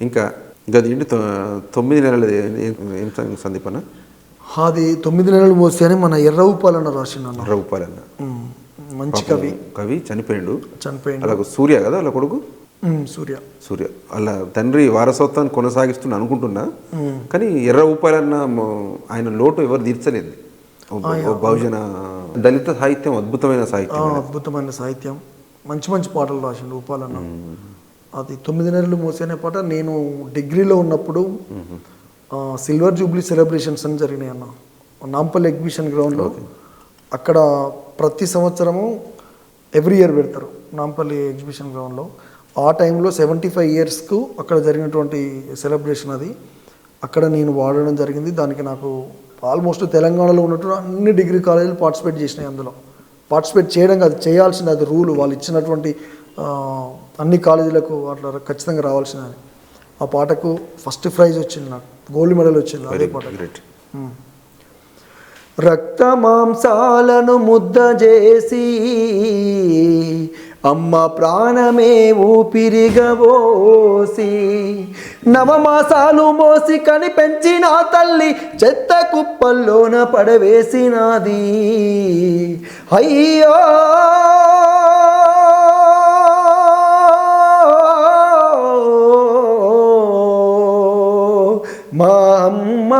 ఇంకా తొ- తొమ్మిది నెలలు ఏ- ఏం ఏం సం- సందీప్ అన్న అది తొమ్మిది నెలలు మోస్తే అని మన ఎర్ర ఉప్పాలన్న రాసిండు ఉమ్, మంచి కవి. కవి చనిపోయిండు. చనిపోయిండు. అలాగ సూర్య కదా వాళ్ళ కొడుకు? సూర్య. సూర్య. వాళ్ళ తండ్రి వారసత్వాన్ని కొనసాగిస్తున్నా అనుకుంటున్నా. కానీ ఎర్ర ఉపాయాలన్న మ- ఆయన లోటు ఎవరు తీర్చలేదు. బహుజన దళిత సాహిత్యం అద్భుతమైన సాహిత్యం అద్భుతమైన సాహిత్యం. మంచి మంచి పాటలు రాసిండు ఉపాలన్న అది తొమ్మిది నెలలు మోసేనే పాట. నేను డిగ్రీలో ఉన్నప్పుడు సిల్వర్ జూబ్లీ సెలబ్రేషన్స్ అని జరిగినాయి అన్న. నాంపల్లి ఎగ్జిబిషన్ గ్రౌండ్లో. అక్కడ ప్రతి సంవత్సరము ఎవ్రీ ఇయర్ పెడతారు నాంపల్లి ఎగ్జిబిషన్ గ్రౌండ్లో. ఆ టైంలో సెవెంటీ ఫైవ్ ఇయర్స్కు అక్కడ జరిగినటువంటి సెలబ్రేషన్ అది. అక్కడ నేను వాడడం జరిగింది. దానికి నాకు ఆల్మోస్ట్ తెలంగాణలో ఉన్నట్టు అన్ని డిగ్రీ కాలేజీలు పార్టిసిపేట్ చేసినాయి అందులో. పార్టిసిపేట్ చేయడం కాదు చేయాల్సింది అది రూల్. వాళ్ళు ఇచ్చినటువంటి అన్ని కాలేజీలకు అట్లా ఖచ్చితంగా రావాల్సింది ఆ పాటకు ఫస్ట్ ప్రైజ్ వచ్చింది నాకు. గోల్డ్ మెడల్ వచ్చింది అదే పాట గ్రేట్ రక్త మాంసాలను ముద్ద చేసి అమ్మ ప్రాణమే ఊపిరిగబోసి నవమాసాలు మోసి కని పెంచిన తల్లి చెత్త కుప్పల్లోన పడవేసినది. అయ్యో! మా అమ్మ.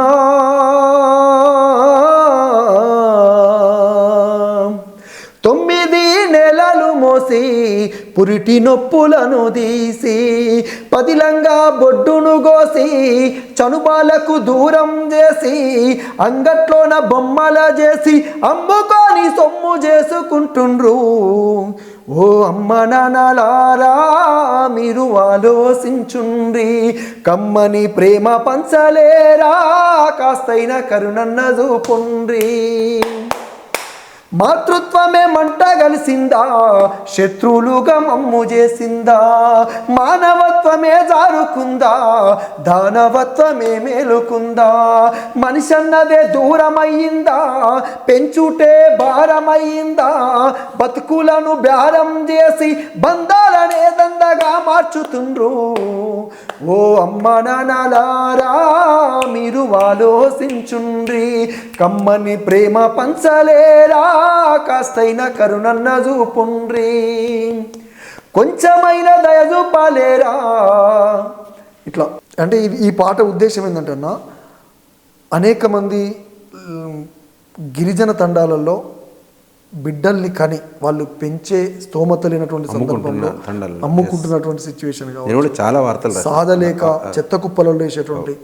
తొమ్మిది నెలలు మోసి పురిటి నొప్పులను తీసి పదిలంగా బొడ్డును గోసి చనుబాలకు దూరం చేసి అంగట్లోన బొమ్మల చేసి అమ్ముకొని సొమ్ము చేసుకుంటుండ్రు. ఓ అమ్మ నాన్నలారా మీరు ఆలోచించుండ్రి. కమ్మని ప్రేమ పంచలేరా కాస్తైన కరుణన్న చూపుండ్రి. మాతృత్వమే మంట కలిసిందా? శత్రువులుగా మమ్ము చేసిందా? మానవత్వమే జారుకుందా? దానవత్వమే మేలుకుందా? మనిషి అన్నదే దూరమయ్యిందా? పెంచుటే భారమయ్యిందా? బతుకులను బ్యారం చేసి బంధాలనే దందగా మార్చుతుండ్రు. ఓ అమ్మ నాన్నలారా మీరు ఆలోచించుండ్రి. కమ్మని ప్రేమ పంచలేరా కాస్తైన కరుణన్న చూపుండ్రి. కొంచెమైన దయ చూపాలేరా. ఇట్లా అంటే ఈ పాట ఉద్దేశం ఏంటంటే అన్న అనేక మంది గిరిజన తండాలలో బిడ్డల్ని కని వాళ్ళు పెంచే స్తోమత లేనటువంటి సందర్భంలో అమ్ముకుంటున్నటువంటి సిచ్యువేషన్ చాలా వార్తలు. సాధలేక చెత్త కుప్పలలో వేసేటువంటి